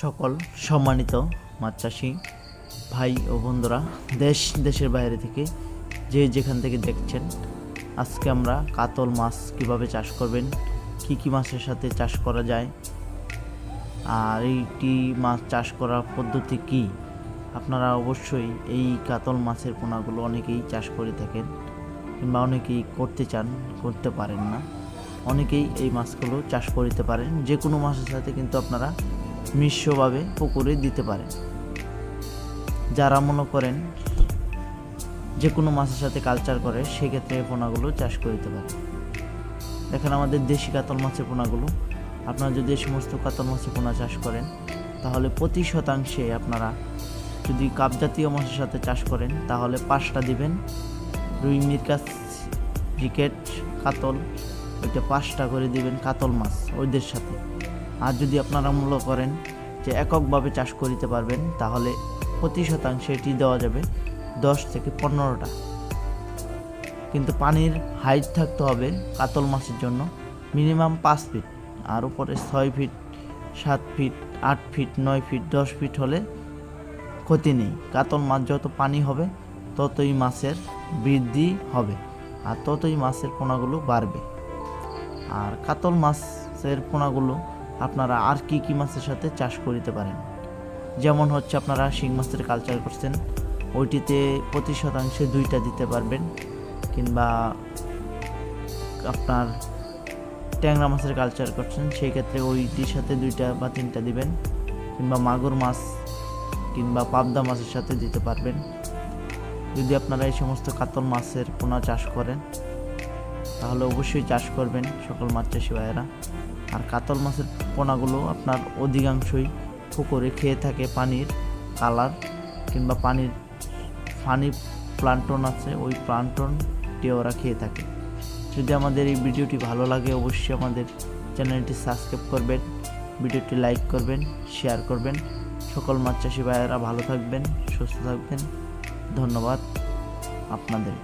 সকল সম্মানিত মাছ চাষি, ভাই ও বন্ধুরা, দেশ, দেশের বাইরে থেকে যে যেখান থেকে দেখছেন, আজকে আমরা কাতল মাছ কীভাবে চাষ করবেন, কি কি মাছের সাথে চাষ করা যায়, আর এইটি মাছ চাষ করার পদ্ধতি কি? আপনারা অবশ্যই এই কাতল মাছের পোনাগুলো অনেকেই চাষ করে থাকেন, কিংবা অনেকেই করতে চান, করতে পারেন না। অনেকেই এই মাছগুলো চাষ করতে পারেন। যে কোনো মাছের সাথে কিন্তু আপনারা মিশ্রভাবে পুকুরে দিতে পারেন যারা মনে করেন যে কোনো মাছের সাথে কালচার করে, সেক্ষেত্রে পোনাগুলো চাষ করতে পারে। দেখেন আমাদের দেশি কাতল মাছের পোনাগুলো। আপনারা যদি এই সমস্ত কাতল মাছের পোনা চাষ করেন, তাহলে প্রতি শতাংশে আপনারা যদি কাপ জাতীয় মাছের সাথে চাষ করেন, তাহলে পাঁচটা দিবেন। রুই, মিরকাস, ব্রিকেট, কাতল, ওইটা পাঁচটা করে দিবেন কাতল মাছ ওইদের সাথে। আর যদি আপনারা মূল্য করেন যে এককভাবে চাষ করিতে পারবেন, তাহলে প্রতি শতাংশে এটি দেওয়া যাবে দশ থেকে পনেরোটা। কিন্তু পানির হাইট থাকতে হবে কাতল মাছের জন্য মিনিমাম পাঁচ ফিট, আর উপরে ছয় ফিট, সাত ফিট, আট ফিট, নয় ফিট, দশ ফিট হলে ক্ষতি নেই। কাতল মাছ যত পানি হবে, ততই মাছের বৃদ্ধি হবে, আর ততই মাছের পোনাগুলো বাড়বে। আর কাতল মাছের পোনাগুলো আপনারা আর কি কি মাছের সাথে চাষ করিতে পারেন? যেমন হচ্ছে আপনারা শিং মাছের কালচার করছেন, ওইটিতে প্রতি শতাংশে দুইটা দিতে পারবেন, কিংবা আপনার ট্যাংরা মাছের কালচার করছেন, সেই ক্ষেত্রে ওইটির সাথে দুইটা বা তিনটা দিবেন, কিংবা মাগুর মাছ, কিংবা পাবদা মাছের সাথে দিতে পারবেন। যদি আপনারা এই সমস্ত কাতল মাছের পোনা চাষ করেন তাহলে অবশ্যই চাষ করবেন সকল মাছ চাষি ভাইয়েরা আর কাতল মাছের পোনাগুলো আপনার অধিকাংশই পুকুরে খেয়ে থাকে পানির কালার কিংবা পানির ফানি প্লান্টন আছে, ওই প্লান্টনটি ওরা খেয়ে থাকে। যদি আমাদের এই ভিডিওটি ভালো লাগে অবশ্যই আমাদের চ্যানেলটি সাবস্ক্রাইব করবেন, ভিডিওটি লাইক করবেন, শেয়ার করবেন। সকল মাছ চাষি ভাইয়েরা ভালো থাকবেন, সুস্থ থাকবেন। ধন্যবাদ আপনাদের